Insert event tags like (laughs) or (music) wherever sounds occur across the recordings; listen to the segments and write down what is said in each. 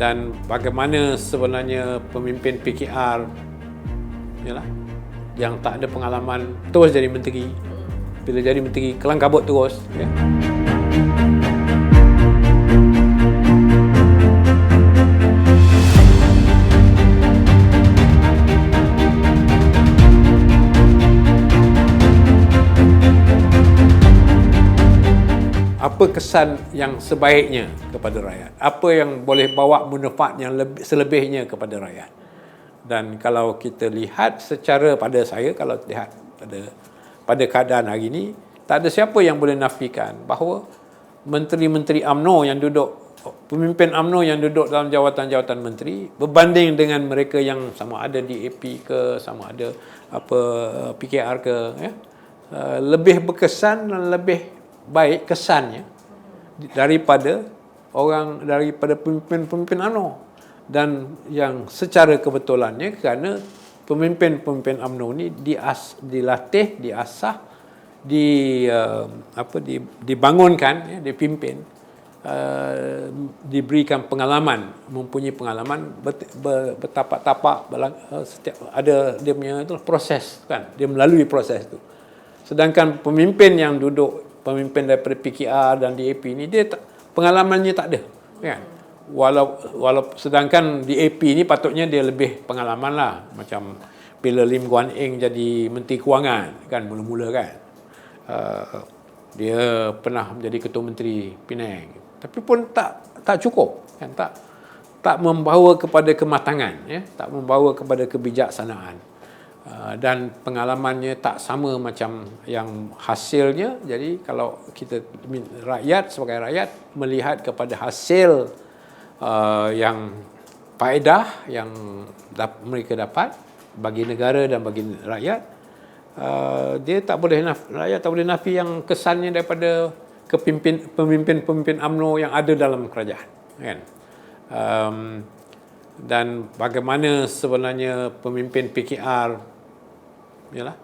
dan bagaimana sebenarnya pemimpin PKR yalah yang tak ada pengalaman terus jadi menteri bila jadi menteri kelang kabut terus ya. Apa kesan yang sebaiknya kepada rakyat? Apa yang boleh bawa manfaat yang lebih, selebihnya kepada rakyat? Dan kalau kita lihat secara pada saya kalau lihat pada pada keadaan hari ini tak ada siapa yang boleh nafikan bahawa menteri-menteri AMNO yang duduk pemimpin AMNO yang duduk dalam jawatan-jawatan menteri berbanding dengan mereka yang sama ada di AP ke sama ada apa PKR ke ya uh, lebih berkesan dan lebih baik kesannya daripada orang daripada pemimpin-pemimpin UMNO dan yang secara kebetulannya kerana pemimpin-pemimpin UMNO ni dias, dilatih, diasah, di uh, apa di, dibangunkan ya, dipimpin uh, diberikan pengalaman mempunyai pengalaman ber, ber, bertapak-tapak uh, setiap ada dia punya itu proses kan dia melalui proses itu sedangkan pemimpin yang duduk pemimpin daripada PKR dan DAP ni dia tak, pengalamannya tak ada kan walau walau sedangkan DAP ni patutnya dia lebih pengalaman lah. Macam bila Lim Guan Eng jadi menteri kewangan kan mula-mula kan. Uh, dia pernah menjadi ketua menteri Penang. Tapi pun tak tak cukup kan. Tak tak membawa kepada kematangan ya. Tak membawa kepada kebijaksanaan dan pengalamannya tak sama macam yang hasilnya. Jadi kalau kita rakyat sebagai rakyat melihat kepada hasil uh, yang faedah yang dap- mereka dapat bagi negara dan bagi rakyat uh, dia tak boleh naf- rakyat tak boleh nafi yang kesannya daripada kepimpin pemimpin-pemimpin AMNO yang ada dalam kerajaan kan? Um, dan bagaimana sebenarnya pemimpin PKR yalah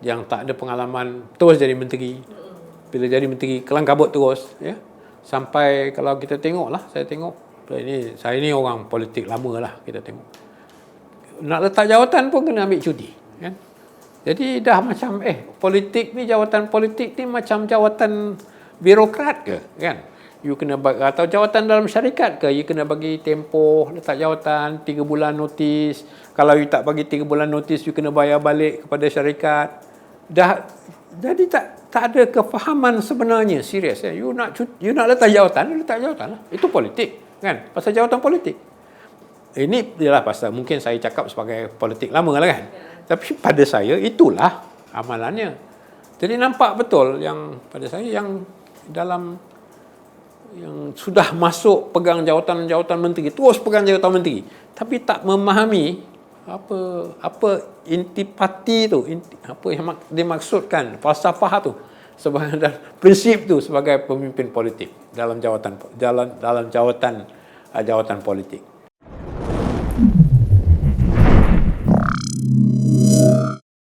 yang tak ada pengalaman terus jadi menteri. Bila jadi menteri kelang kabut terus ya. Sampai kalau kita tengoklah saya tengok ini saya ni orang politik lama lah kita tengok. Nak letak jawatan pun kena ambil cuti kan. Jadi dah macam eh politik ni jawatan politik ni macam jawatan birokrat ke kan you kena bagi, atau jawatan dalam syarikat ke? You kena bagi tempoh letak jawatan 3 bulan notis kalau you tak bagi 3 bulan notis you kena bayar balik kepada syarikat. Dah jadi tak tak ada kefahaman sebenarnya. Serius ya. You nak you nak letak jawatan letak jawatan lah. Itu politik kan? Pasal jawatan politik. Ini ialah pasal mungkin saya cakap sebagai politik lama lah kan? Tapi pada saya itulah amalannya. Jadi nampak betul yang pada saya yang dalam yang sudah masuk pegang jawatan-jawatan menteri terus pegang jawatan menteri tapi tak memahami apa apa intipati tu inti, apa yang dimaksudkan falsafah tu sebagai (laughs) dan prinsip tu sebagai pemimpin politik dalam jawatan dalam dalam jawatan jawatan politik